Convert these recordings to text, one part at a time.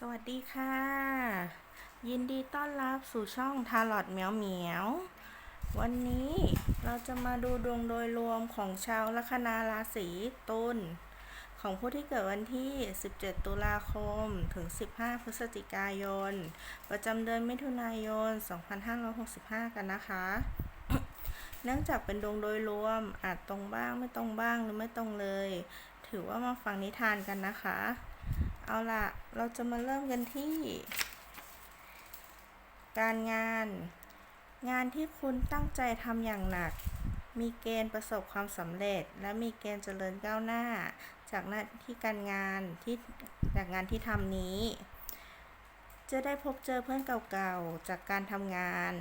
สวัสดีค่ะ ยินดีต้อนรับสู่ช่องทาร์ลอตเหมียวเหมียว วันนี้เราจะมาดูดวงโดยรวมของชาวลัคนาราศีตุลของผู้ที่เกิดวันที่ 17 ตุลาคม ถึง 15 พฤศจิกายน ประจำเดือนมิถุนายน 2565 กันนะคะ เนื่องจากเป็นดวงโดยรวมอาจตรงบ้างไม่ตรงบ้างหรือไม่ตรงเลย ถือว่ามาฟังนิทานกันนะคะ เอาล่ะเราจะมาเริ่มกันที่ การงาน งานที่คุณตั้งใจทำอย่างหนัก มีเกณฑ์ประสบความสำเร็จ และมีเกณฑ์เจริญก้าวหน้า จากหน้าที่การงานที่จากงานที่ทำนี้ จะได้พบเจอเพื่อนเก่าๆ จากการทำงาน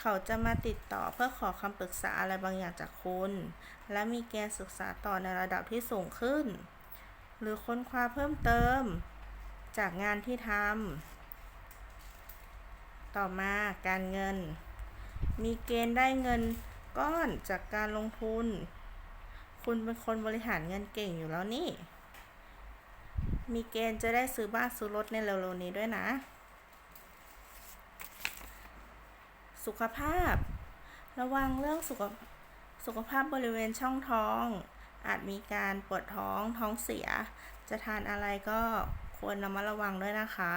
เขาจะมาติดต่อเพื่อขอคำปรึกษาอะไรบางอย่างจากคุณ และมีเกณฑ์ศึกษาต่อในระดับที่สูงขึ้น หรือค้นคว้าเพิ่มเติม จากงานที่ทำต่อมาการเงิน มีเกณฑ์ได้เงินก้อนจากการลงทุน คุณเป็นคนบริหารเงินเก่งอยู่แล้วนี่ มีเกณฑ์จะได้ซื้อบ้านซื้อรถในเร็วๆนี้ด้วยนะ สุขภาพ ระวังเรื่องสุขสุขภาพบริเวณช่องท้อง อาจมีการปวดท้องท้องเสีย จะทานอะไรก็ควรระมัดระวังด้วยนะคะ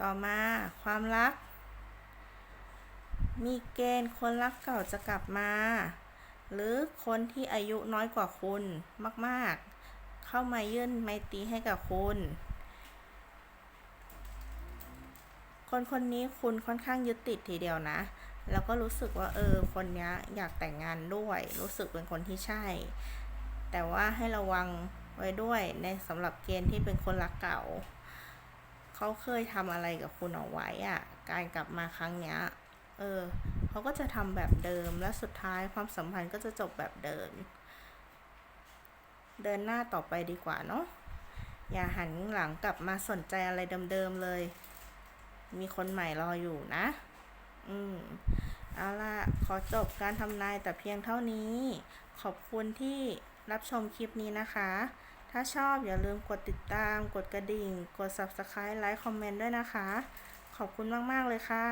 ต่อมาความรัก มีเกณฑ์คนรักเก่าจะกลับมา หรือคนที่อายุน้อยกว่าคุณมากๆ เข้ามายื่นไมตรีให้กับคุณ คนคนนี้คุณค่อนข้างยึดติดทีเดียวนะ แล้วก็รู้สึกว่าเออคนนี้อยากแต่งงานด้วย รู้สึกเป็นคนที่ใช่ แต่ว่าให้ระวังไว้ด้วยในสำหรับเกณฑ์ที่เป็นคนรักเก่า เขาเคยทำอะไรกับคุณเอาไว้อะการกลับมาครั้งเนี้ยเออเขาก็จะทำแบบเดิมและสุดท้ายความสัมพันธ์ก็จะจบแบบเดิม เดินหน้าต่อไปดีกว่าเนาะอย่าหันหลังกลับมาสนใจอะไรเดิมๆเลย มีคนใหม่รออยู่นะ อืม เอาล่ะ ขอจบการทำนายแต่เพียงเท่านี้ ขอบคุณที่รับชมคลิปนี้นะคะ ถ้าชอบอย่าลืมกดติดตาม กดกระดิ่ง กด subscribe ไลค์ คอมเมนต์ด้วยนะคะ ขอบคุณมาก ๆ เลยค่ะ